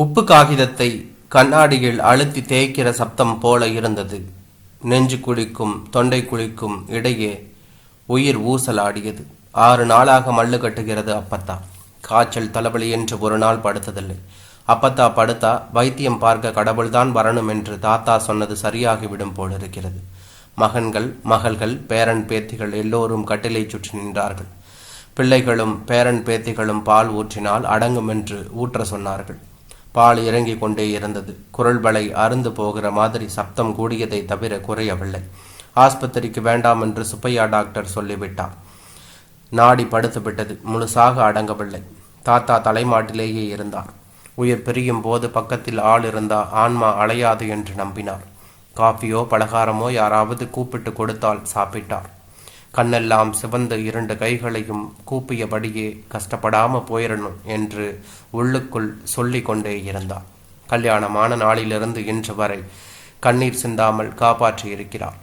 உப்பு காகிதத்தை கண்ணாடியில் அழுத்தி தேய்க்கிற சப்தம் போல இருந்தது. நெஞ்சு குழிக்கும் தொண்டை குழிக்கும் இடையே உயிர் ஊசலாடியது. ஆறு நாளாக மல்லு கட்டுகிறது அப்பத்தா. காய்ச்சல் தலைவலி என்று ஒரு நாள் படுத்ததில்லை. அப்பத்தா படுத்தா வைத்தியம் பார்க்க கடவுள்தான் வரணும் என்று தாத்தா சொன்னது சரியாகிவிடும் போலிருக்கிறது. மகன்கள் மகள்கள் பேரன் பேத்திகள் எல்லோரும் கட்டிலை சுற்றி நின்றார்கள். பிள்ளைகளும் பேரன் பேத்திகளும் பால் ஊற்றினால் அடங்கும் என்று ஊற்ற சொன்னார்கள். பால் இறங்கிக் கொண்டே இருந்தது. குரல் வளை அருந்து போகிற மாதிரி சப்தம் கூடியதை தவிர குறையவில்லை. ஆஸ்பத்திரிக்கு வேண்டாம் என்று சுப்பையா டாக்டர் சொல்லிவிட்டார். நாடி படுத்துவிட்டது. முழுசாக அடங்கவில்லை. தாத்தா தலைமாட்டிலேயே இருந்தார். உயிர் பிரியும் போது பக்கத்தில் ஆள் இருந்தா ஆன்மா அலையாது என்று நம்பினார். காஃபியோ பலகாரமோ யாராவது கூப்பிட்டு கொடுத்தால் சாப்பிட்டார். கண்ணெல்லாம் சிவந்த இரண்டு கைகளையும் கூப்பியபடியே கஷ்டப்படாம போயிடணும் என்று உள்ளுக்குள் சொல்லி கொண்டே இருந்தார். கல்யாணமான நாளிலிருந்து இன்று வரை கண்ணீர் சிந்தாமல் காப்பாற்றி இருக்கிறார்.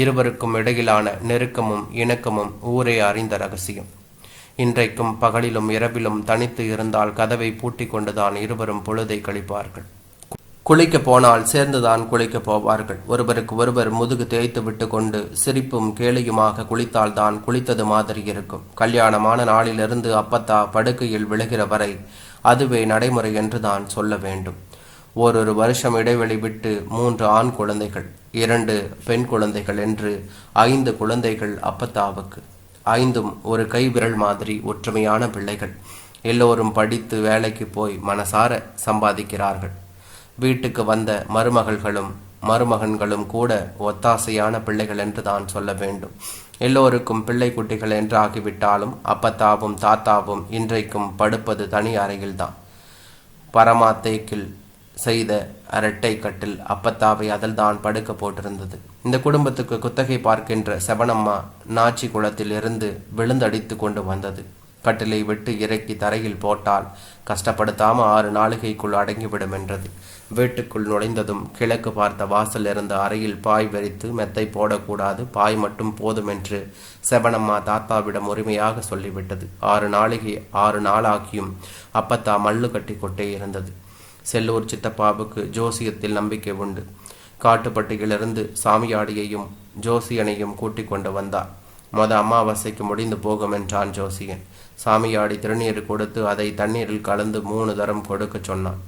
இருவருக்கும் இடையிலான நெருக்கமும் இணக்கமும் ஊரே அறிந்த ரகசியம். இன்றைக்கும் பகலிலும் இரவிலும் தனித்து இருந்தால் கதவை பூட்டிக் கொண்டுதான் இருவரும் பொழுதை கழிப்பார்கள். குளிக்க போனால் சேர்ந்துதான் குளிக்க போவார்கள். ஒருவருக்கு ஒருவர் முதுகு தேய்த்து விட்டு கொண்டு சிரிப்பும் கேலியுமாக குளித்தால் தான் குளித்தது மாதிரி இருக்கும். கல்யாணமான நாளிலிருந்து அப்பத்தா படுக்கையில் விழுகிற வரை அதுவே நடைமுறை என்று தான் சொல்ல வேண்டும். ஓரொரு வருஷம் இடைவெளி விட்டு மூன்று ஆண் குழந்தைகள் இரண்டு பெண் குழந்தைகள் என்று ஐந்து குழந்தைகள் அப்பத்தாவுக்கு. ஐந்தும் ஒரு கை விரல் மாதிரி ஒற்றுமையான பிள்ளைகள். எல்லோரும் படித்து வேலைக்கு போய் மனசார சம்பாதிக்கிறார்கள். வீட்டுக்கு வந்த மருமகள்களும் மருமகன்களும் கூட ஒத்தாசையான பிள்ளைகள் என்று தான் சொல்ல வேண்டும். எல்லோருக்கும் பிள்ளை குட்டிகள் என்று ஆகிவிட்டாலும் அப்பத்தாவும் தாத்தாவும் இன்றைக்கும் படுப்பது தனி அறையில்தான். பரமாத்தேக்கில் செய்த அரட்டை கட்டில் அப்பத்தாவை அதில் தான் படுக்க போட்டிருந்தது. இந்த குடும்பத்துக்கு குத்தகை பார்க்கின்ற செவனம்மா நாச்சி குளத்தில் இருந்து விழுந்தடித்து கொண்டு வந்தது. கட்டிலை விட்டு இறக்கி தரையில் போட்டால் கஷ்டப்படுத்தாமல் ஆறு நாளிகைக்குள் அடங்கிவிடும் என்றது. வீட்டுக்குள் நுழைந்ததும் கிழக்கு பார்த்த வாசல் இருந்த அறையில் பாய் வெறித்து மெத்தை போடக்கூடாது பாய் மட்டும் போதும் என்று செவனம்மா தாத்தாவிடம் உரிமையாக சொல்லிவிட்டது. ஆறு நாளிகை ஆறு நாளாகியும் அப்பத்தா மல்லு கட்டி கொட்டே இருந்தது. செல்லூர் சித்தப்பாவுக்கு ஜோசியத்தில் நம்பிக்கை உண்டு. காட்டுப்பட்டியிலிருந்து சாமியாடியையும் ஜோசியனையும் கூட்டிக் கொண்டு வந்தார் மொத அமாவாசைக்கு முடிந்து போகும் என்றான் ஜோசியன். சாமியாடி திருநீர் கொடுத்து அதை தண்ணீரில் கலந்து மூணு தரம் கொடுக்க சொன்னான்.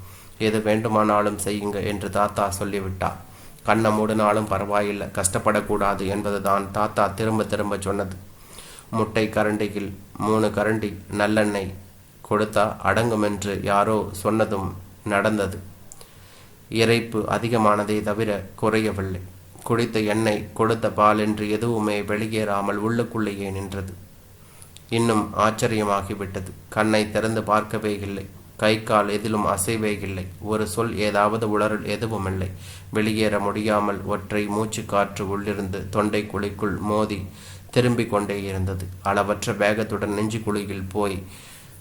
எது வேண்டுமானாலும் செய்யுங்க என்று தாத்தா சொல்லிவிட்டார் கண்ணை மூடினாலும் பரவாயில்லை கஷ்டப்படக்கூடாது என்பதுதான் தாத்தா திரும்ப திரும்ப சொன்னது. முட்டை கரண்டியில் மூணு கரண்டி நல்லெண்ணெய் கொடுத்தா அடங்கும் என்று யாரோ சொன்னதும் நடந்தது. இறைப்பு அதிகமானதை தவிர குறையவில்லை. குடித்த எண்ணெய் கொடுத்த பால் என்று எதுவுமே வெளியேறாமல் உள்ளுக்குள்ளேயே நின்றது. இன்னும் ஆச்சரியமாகிவிட்டது. கண்ணை திறந்து பார்க்கவே இல்லை கை கால் எதிலும் அசைவே இல்லை ஒரு சொல் ஏதாவது உளறல் எதுவும் இல்லை வெளியேற முடியாமல் ஒற்றை மூச்சு காற்று உள்ளிருந்து தொண்டை குழிக்குள் மோதி திரும்பி கொண்டே இருந்தது. அளவற்ற வேகத்துடன் நெஞ்சு குழியில் போய்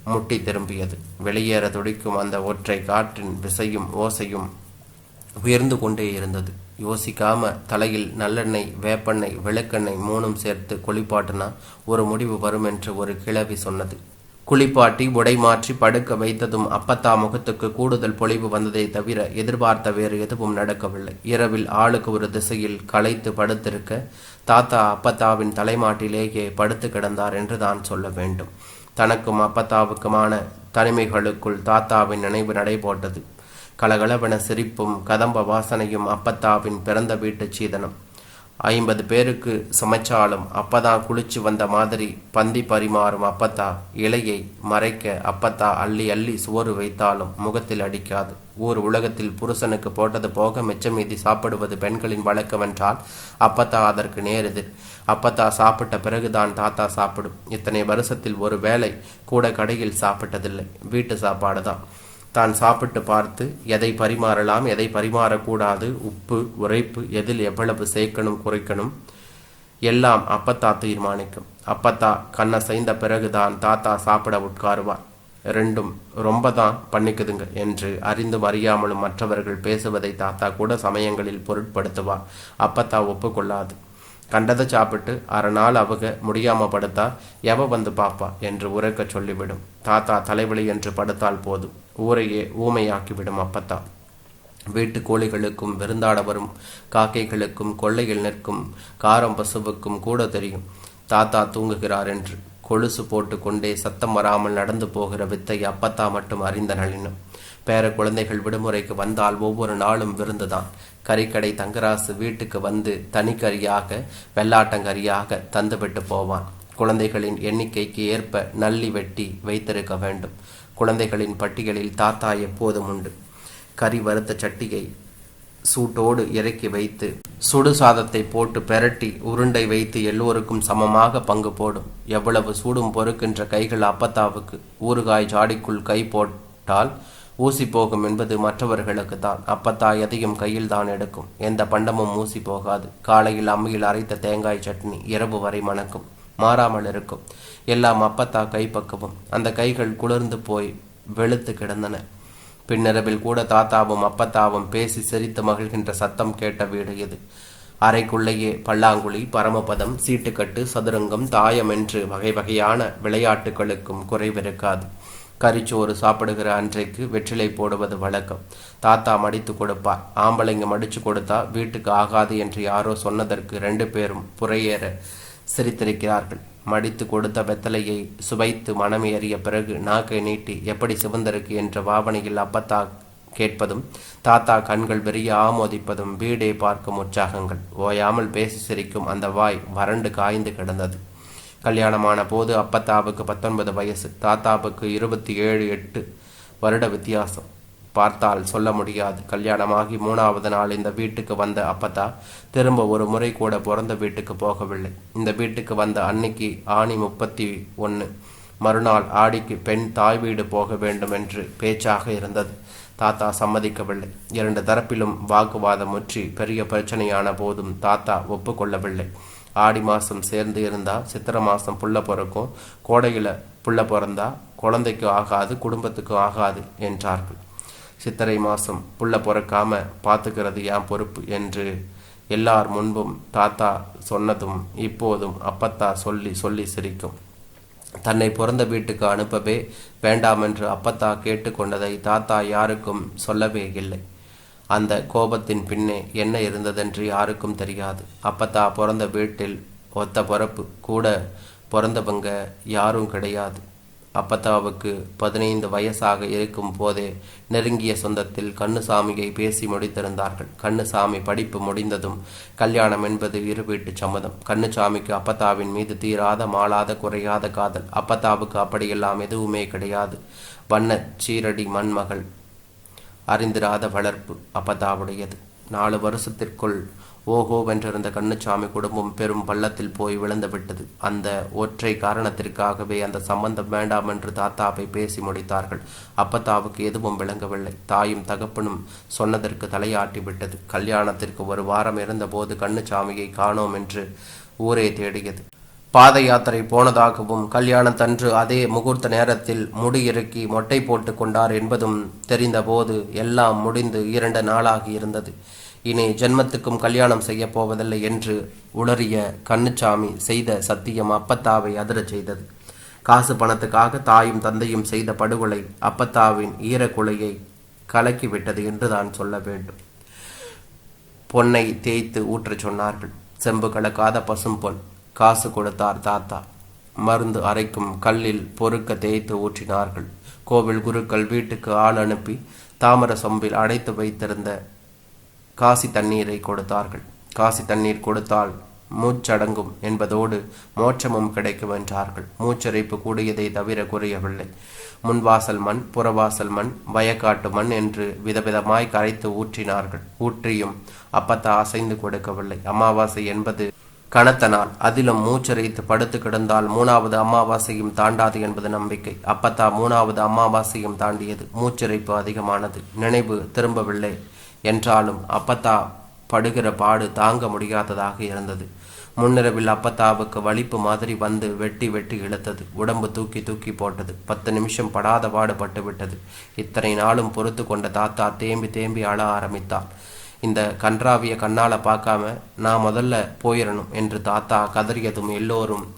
முட்டி திரும்பியது. வெளியேற துடிக்கும் அந்த ஒற்றை காற்றின் விசையும் ஓசையும் உயர்ந்து கொண்டே இருந்தது. யோசிக்காம தலையில் நல்லெண்ணெய் வேப்பெண்ணெய் விளக்கெண்ணெய் மூணும் சேர்த்து குளிப்பாட்டினா ஒரு முடிவு வரும் என்று ஒரு கிழவி சொன்னது. குளிப்பாட்டி உடை மாற்றி படுக்க வைத்ததும் அப்பத்தா முகத்துக்கு கூடுதல் பொழிவு வந்ததை தவிர எதிர்பார்த்த வேறு எதுவும் நடக்கவில்லை. இரவில் ஆளுக்கு ஒரு திசையில் களைத்து படுத்திருக்க தாத்தா அப்பத்தாவின் தலைமாட்டிலேயே படுத்து கிடந்தார் என்று தான் சொல்ல வேண்டும். தனக்கும் அப்பத்தாவுக்குமான தனிமைகளுக்குள் தாத்தாவின் நினைவு நடைபோட்டது கலகலவென சிரிப்பும் கதம்ப வாசனையும் அப்பத்தாவின் பிறந்த வீட்டு சீதனம். ஐம்பது பேருக்கு சமைச்சாலும் அப்பதான் குளிச்சு வந்த மாதிரி பந்தி பரிமாறும் அப்பத்தா இலையை மறைக்க அப்பத்தா அள்ளி அள்ளி சோறு வைத்தாலும் முகத்தில் அடிக்காது. ஊர் உலகத்தில் புருஷனுக்கு போட்டது போக மிச்சம் மீதி சாப்பிடுவது பெண்களின் வழக்கம் என்றால் அப்பத்தா அதற்கு நேருது. அப்பத்தா சாப்பிட்ட பிறகுதான் தாத்தா சாப்பிடும். இத்தனை வருஷத்தில் ஒரு வேளை கூட கடையில் சாப்பிட்டதில்லை. வீட்டு சாப்பாடு தான் தான் சாப்பிட்டு பார்த்து எதை பரிமாறலாம் எதை பரிமாறக்கூடாது உப்பு உரைப்பு எதில் எவ்வளவு சேர்க்கணும் குறைக்கணும் எல்லாம் அப்பத்தா தீர்மானிக்கும். அப்பத்தா கண்ணை செய்த பிறகுதான் தாத்தா சாப்பிட உட்காருவார். ரெண்டும் ரொம்ப தான் பண்ணிக்குதுங்க என்று அறிந்தும் அறியாமலும் மற்றவர்கள் பேசுவதை தாத்தா கூட சமயங்களில் பொருட்படுத்துவார். அப்பத்தா ஒப்புக்கொள்ளாது. கண்டதை சாப்பிட்டு அரை நாள் அவங்க முடியாம படுத்தா எவ வந்து பாப்பா என்று உரைக்க சொல்லிவிடும். தாத்தா தலைவலி என்று படுத்தால் போதும். ஊரையே ஊமையாக்கிவிடும் அப்பத்தா. வீட்டு கோழிகளுக்கும் விருந்தாட வரும் காக்கைகளுக்கும் கொள்ளையில் நிற்கும் காரம் பசுவுக்கும் கூட தெரியும். தாத்தா தூங்குகிறார் என்று. கொலுசு போட்டு கொண்டே சத்தம் வராமல் நடந்து போகிற வித்தை அப்பத்தா மட்டும் அறிந்த நளினம் பேர குழந்தைகள் விடுமுறைக்கு வந்தால் ஒவ்வொரு நாளும் விருந்துதான். கறிக்கடை தங்கராசு வீட்டுக்கு வந்து தனிக்கறியாக வெள்ளாட்டங்கறியாக தந்துவிட்டு போவான். குழந்தைகளின் எண்ணிக்கைக்கு ஏற்ப நல்லி வெட்டி வைத்திருக்க வேண்டும். குழந்தைகளின் பட்டியலில் தாத்தா எப்போதும் உண்டு. கறி வறுத்த சட்டியை சூட்டோடு இறக்கி வைத்து சுடு சாதத்தை போட்டு பெரட்டி உருண்டை வைத்து எல்லோருக்கும் சமமாக பங்கு போடும். எவ்வளவு சூடும் பொறுக்கின்ற கைகள் அப்பத்தாவுக்கு. ஊறுகாய் ஜாடிக்குள் கை போட்டால் ஊசி போகும் என்பது மற்றவர்களுக்கு தான் அப்பத்தா எதையும் கையில் தான் எடுக்கும். எந்த பண்டமும் ஊசி போகாது காலையில் அம்மியில் அரைத்த தேங்காய் சட்னி இரவு வரை மணக்கும். மாறாமல் இருக்கும். எல்லாம் அப்பத்தா கைப்பக்குவம் அந்த கைகள் குளிர்ந்து போய் வெளுத்து கிடந்தன. பின்னிரவில் கூட தாத்தாவும் அப்பத்தாவும் பேசி சிரித்து மகிழ்கின்ற சத்தம் கேட்ட வீடு இது. அறைக்குள்ளேயே பல்லாங்குழி பரமபதம் சீட்டுக்கட்டு சதுரங்கம் தாயம் என்று வகை வகையான விளையாட்டுகளுக்கும் குறைவிருக்காது. கறிச்சோறு சாப்பிடுகிற அன்றைக்கு வெற்றிலை போடுவது வழக்கம். தாத்தா மடித்து கொடுப்பார். ஆம்பளைங்க மடிச்சு கொடுத்தா வீட்டுக்கு ஆகாது என்று யாரோ சொன்னதற்கு ரெண்டு பேரும் புறையேற சிரித்திருக்கிறார்கள். மடித்து கொடுத்த வெத்தலையை சுவைத்து மனம் ஏறிய பிறகு நாக்கை நீட்டி எப்படி சிவந்திருக்கு? என்ற பாவனையில் அப்பத்தா கேட்பதும் தாத்தா கண்கள் வெறிய ஆமோதிப்பதும் வீடே பார்க்கும் உற்சாகங்கள். ஓயாமல் பேசி சிரிக்கும் அந்த வாய் வறண்டு காய்ந்து கிடந்தது. கல்யாணமான போது அப்பத்தாவுக்கு பத்தொன்பது வயசு தாத்தாவுக்கு இருபத்தி ஏழு எட்டு வருட வித்தியாசம். பார்த்தால் சொல்ல முடியாது. கல்யாணமாகி மூணாவது நாள் இந்த வீட்டுக்கு வந்த அப்பத்தா திரும்ப ஒரு முறை கூட பிறந்த வீட்டுக்கு போகவில்லை. இந்த வீட்டுக்கு வந்த அன்னைக்கு ஆணி முப்பத்தி ஒன்று மறுநாள் ஆடிக்கு பெண் தாய் வீடு போக வேண்டும் என்று பேச்சாக இருந்தது. தாத்தா சம்மதிக்கவில்லை. இரண்டு தரப்பிலும் வாக்குவாதம் முற்றி பெரிய பிரச்சனையான போதும் தாத்தா ஒப்புக்கொள்ளவில்லை. ஆடி மாதம் சேர்ந்து இருந்தால் சித்திரை மாதம் புள்ள பிறக்கும் கோடையில் புள்ள பிறந்தா குழந்தைக்கும் ஆகாது குடும்பத்துக்கும் ஆகாது என்றார்கள். சித்திரை மாதம் புள்ள பிறக்காம பார்த்துக்கிறது என் பொறுப்பு என்று எல்லார் முன்பும் தாத்தா சொன்னதும் இப்போதும் அப்பத்தா சொல்லி சொல்லி சிரிக்கும். தன்னை பிறந்த வீட்டுக்கு அனுப்பவே வேண்டாமென்று அப்பத்தா கேட்டுக்கொண்டதை தாத்தா யாருக்கும் சொல்லவே இல்லை. அந்த கோபத்தின் பின்னே என்ன இருந்ததென்று யாருக்கும் தெரியாது. அப்பத்தா பிறந்த வீட்டில் ஒத்த பிறப்பு கூட பிறந்தவங்க யாரும் கிடையாது. அப்பத்தாவுக்கு பதினைந்து வயசாக இருக்கும் போதே நெருங்கிய சொந்தத்தில் கண்ணுசாமியை பேசி முடித்திருந்தார்கள். கண்ணுசாமி படிப்பு முடிந்ததும் கல்யாணம் என்பது இரு வீட்டு சம்மதம். கண்ணுசாமிக்கு அப்பத்தாவின் மீது தீராத மாளாத குறையாத காதல். அப்பத்தாவுக்கு அப்படியெல்லாம் எதுவுமே கிடையாது. வண்ண சீரடி மண்மகள். அறிந்திராத வளர்ப்பு அப்பத்தாவுடையது நாலு வருஷத்திற்குள் ஓஹோ வென்றிருந்த கண்ணுச்சாமி குடும்பம் பெரும் பள்ளத்தில் போய் விழுந்து விட்டது அந்த ஒற்றை காரணத்திற்காகவே அந்த சம்பந்தம் வேண்டாம் என்று தாத்தாவை பேசி முடித்தார்கள். அப்பத்தாவுக்கு எதுவும் விளங்கவில்லை. தாயும் தகப்பனும் சொன்னதற்கு தலையாட்டி விட்டது. கல்யாணத்திற்கு ஒரு வாரம் இருந்தபோது கண்ணுச்சாமியை காணோம் என்று ஊரே தேடியது. பாத யாத்திரை போனதாகவும் கல்யாணத்தன்று அதே முகூர்த்த நேரத்தில் முடி இறுக்கி மொட்டை போட்டு கொண்டார் என்பதும் தெரிந்தபோது எல்லாம் முடிந்து இரண்டு நாளாகி இருந்தது. இனி ஜென்மத்துக்கும் கல்யாணம் செய்ய போவதில்லை என்று உளறிய கண்ணுச்சாமி செய்த சத்தியம் அப்பத்தாவை அதிரச் செய்தது. காசு பணத்துக்காக தாயும் தந்தையும் செய்த படுகொலை அப்பத்தாவின் ஈரக்குலையை கலக்கிவிட்டது என்று தான் சொல்ல வேண்டும். பொன்னை தேய்த்து ஊற்றச் சொன்னார்கள். செம்பு கலக்காத பசும் பொன் காசு கொடுத்தார் தாத்தா. மருந்து அரைக்கும் கல்லில் பொறுக்க தேய்த்து ஊற்றினார்கள். கோவில் குருக்கள் வீட்டுக்கு ஆள் அனுப்பி தாமர சொம்பில் அடைத்து வைத்திருந்த காசி தண்ணீரை கொடுத்தார்கள். காசி தண்ணீர் கொடுத்தால் மூச்சடங்கும் என்பதோடு மோட்சமும் கிடைக்கும் என்றார்கள். மூச்சரிப்பு கூடியதை தவிர குறையவில்லை. முன்வாசல் மண் புறவாசல் மண் வயக்காட்டு மண் என்று விதவிதமாய் கரைத்து ஊற்றினார்கள். ஊற்றியும் அப்பத்தா அசைந்து கொடுக்கவில்லை. அமாவாசை என்பது கனத்த நாள் அதிலும் மூச்சரைத்து படுத்து கிடந்தால் மூணாவது அமாவாசையும் தாண்டாது என்பது நம்பிக்கை. அப்பத்தா மூணாவது அமாவாசையும் தாண்டியது. மூச்சிறைப்பு அதிகமானது. நினைவு திரும்பவில்லை என்றாலும் அப்பத்தா படுகிற பாடு தாங்க முடியாததாக இருந்தது. முன்னிரவில் அப்பத்தாவுக்கு வலிப்பு மாதிரி வந்து வெட்டி வெட்டி இழுத்தது. உடம்பு தூக்கி தூக்கி போட்டது. பத்து நிமிஷம் படாத பாடு பட்டு விட்டது. இத்தனை நாளும் பொறுத்து கொண்ட தாத்தா தேம்பி தேம்பி அழ ஆரம்பித்தார். இந்த கன்றாவிய கண்ணால் பார்க்காம நான் முதல்ல போயிடணும் என்று தாத்தா கதறியதும் எல்லோரும்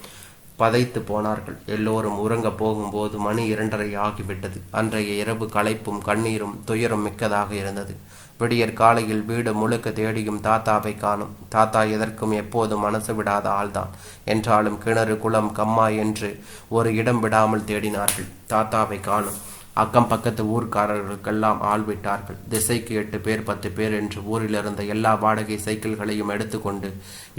பதைத்து போனார்கள். எல்லோரும் உறங்க போகும்போது மணி இரண்டரை ஆகிவிட்டது. அன்றைய இரவு களைப்பும் கண்ணீரும் துயரம் மிக்கதாக இருந்தது. விடியற் காலையில் வீடு முழுக்க தேடியும் தாத்தாவை காணும். தாத்தா எதற்கும் எப்போதும் மனசு விடாத ஆள்தான். என்றாலும் கிணறு குளம் கம்மா என்று ஒரு இடம் விடாமல் தேடினார்கள். தாத்தாவை காணும். அக்கம் பக்கத்து ஊர்க்காரர்களுக்கெல்லாம் ஆள் விட்டார்கள். திசைக்கு எட்டு பேர் பத்து பேர் என்று ஊரில் இருந்த எல்லா வாடகை சைக்கிள்களையும் எடுத்துக்கொண்டு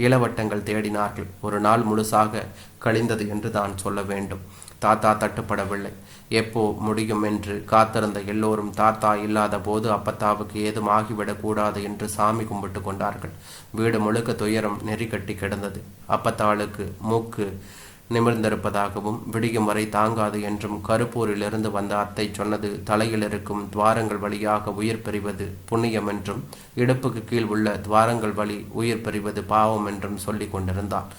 இளவட்டங்கள் தேடினார்கள். ஒரு நாள் முழுசாக கழிந்தது என்று தான் சொல்ல வேண்டும். தாத்தா தட்டுப்படவில்லை. எப்போ முடியும் என்று காத்திருந்த எல்லோரும் தாத்தா இல்லாத போது அப்பத்தாவுக்கு ஏதும் ஆகிவிடக்கூடாது என்று சாமி கும்பிட்டு கொண்டார்கள். வீடு முழுக்க துயரம் நெறி கட்டி கிடந்தது. அப்பத்தாளுக்கு மூக்கு நிமிர்ந்திருப்பதாகவும் விடியும் வரை தாங்காது என்றும் கருப்பூரிலிருந்து வந்த அத்தை சொன்னது தலையில் இருக்கும் துவாரங்கள் வழியாக உயிர் பெறுவது புண்ணியம் என்றும் இடுப்புக்கு கீழ் உள்ள துவாரங்கள் வழி உயிர் பெறுவது பாவம் என்றும் சொல்லி கொண்டிருந்தாள்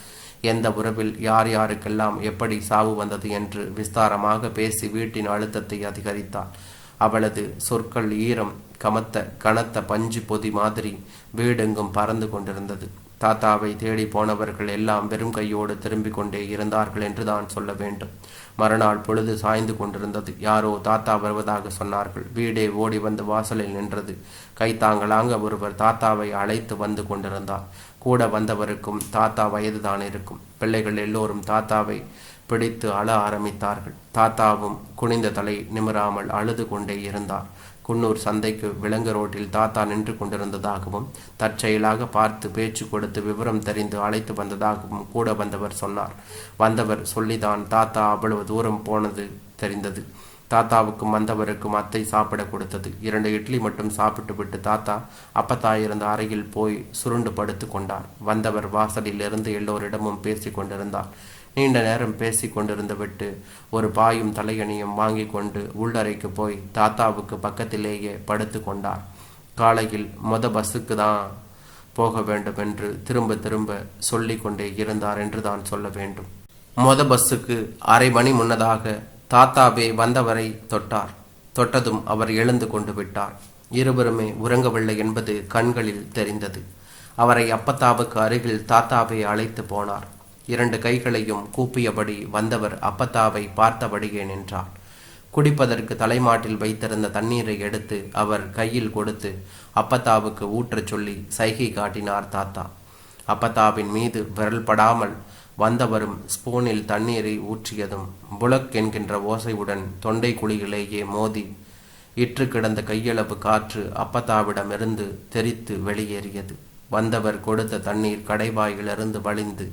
எந்த உறவில் யார் யாருக்கெல்லாம் எப்படி சாவு வந்தது என்று விஸ்தாரமாக பேசி வீட்டின் அழுத்தத்தை அதிகரித்தாள் அவளது சொற்கள் ஈரம் கமத்த கனத்த பஞ்சு பொதி மாதிரி வீடெங்கும் பறந்து கொண்டிருந்தது. தாத்தாவை தேடி போனவர்கள் எல்லாம் வெறும் கையோடு திரும்பிக் கொண்டே இருந்தார்கள் என்று தான் சொல்ல வேண்டும். மறுநாள் பொழுது சாய்ந்து கொண்டிருந்தது. யாரோ தாத்தா வருவதாக சொன்னார்கள். வீடே ஓடி வந்து வாசலில் நின்றது. கைத்தாங்களாங்க ஒருவர் தாத்தாவை அழைத்து வந்து கொண்டிருந்தார். கூட வந்தவருக்கும் தாத்தா வயதுதான் இருக்கும். பிள்ளைகள் எல்லோரும் தாத்தாவை பிடித்து அழ ஆரம்பித்தார்கள். தாத்தாவும் குனிந்த தலை நிமிராமல் அழுது கொண்டே இருந்தார். குன்னூர் சந்தைக்கு விலங்கு ரோட்டில் தாத்தா நின்று கொண்டிருந்ததாகவும் தற்செயலாக பார்த்து பேச்சு கொடுத்து விவரம் தெரிந்து அழைத்து வந்ததாகவும் கூட வந்தவர் சொன்னார். வந்தவர் சொல்லிதான் தாத்தா அவ்வளவு தூரம் போனது தெரிந்தது. தாத்தாவுக்கும் வந்தவருக்கும் அத்தை சாப்பிட கொடுத்தது. இரண்டு இட்லி மட்டும் சாப்பிட்டு விட்டு தாத்தா அப்பத்தா இருந்த அறையில் போய் சுருண்டு படுத்து கொண்டார். வந்தவர் வாசலில் இருந்து எல்லோரிடமும் பேசி கொண்டிருந்தார். நீண்ட நேரம் பேசி கொண்டிருந்துவிட்டு ஒரு பாயும் தலையணியும் வாங்கி கொண்டு உள்ளறைக்கு போய் தாத்தாவுக்கு பக்கத்திலேயே படுத்து கொண்டார். காலையில் மொத பஸ்ஸுக்கு தான் போக வேண்டும் என்று திரும்ப திரும்ப சொல்லி கொண்டே இருந்தார் என்று தான் சொல்ல வேண்டும். மொத பஸ்ஸுக்கு அரை மணி முன்னதாக தாத்தாவே வந்தவரை தொட்டார். தொட்டதும் அவர் எழுந்து கொண்டு விட்டார். இருவருமே உறங்கவில்லை என்பது கண்களில் தெரிந்தது. அவரை அப்பத்தாவுக்கு அருகில் தாத்தாவை அழைத்து போனார். இரண்டு கைகளையும் கூப்பியபடி வந்தவர் அப்பத்தாவை பார்த்தபடியே நின்றார் குடிப்பதற்கு தலைமாட்டில் வைத்திருந்த தண்ணீரை எடுத்து அவர் கையில் கொடுத்து அப்பத்தாவுக்கு ஊற்றச் சொல்லி சைகை காட்டினார் தாத்தா. அப்பத்தாவின் மீது விரல் படாமல் வந்தவரும் ஸ்பூனில் தண்ணீரை ஊற்றியதும் புலக் என்கின்ற ஓசையுடன் தொண்டை குழியிலேயே மோதி இற்று கிடந்த கையளவு காற்று அப்பத்தாவிடமிருந்து தெரித்து வெளியேறியது. வந்தவர் கொடுத்த தண்ணீர் கடைவாயிலிருந்து வழிந்து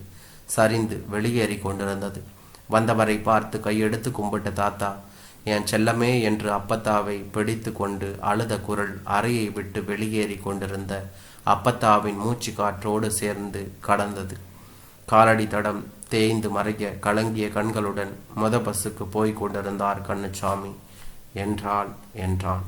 சரிந்து வெளியேறி கொண்டிருந்தது. வந்தவரை பார்த்து கையெடுத்து கும்பிட்ட தாத்தா என் செல்லமே என்று அப்பத்தாவை பிடித்து கொண்டு அழுத குரல் அறையை விட்டு வெளியேறி கொண்டிருந்த அப்பத்தாவின் மூச்சு காற்றோடு சேர்ந்து கடந்தது. காலடி தடம் தேய்ந்து மறைய கலங்கிய கண்களுடன் மொத பஸ்ஸுக்கு போய் கொண்டிருந்தார் கண்ணுச்சாமி என்றாள் என்றான்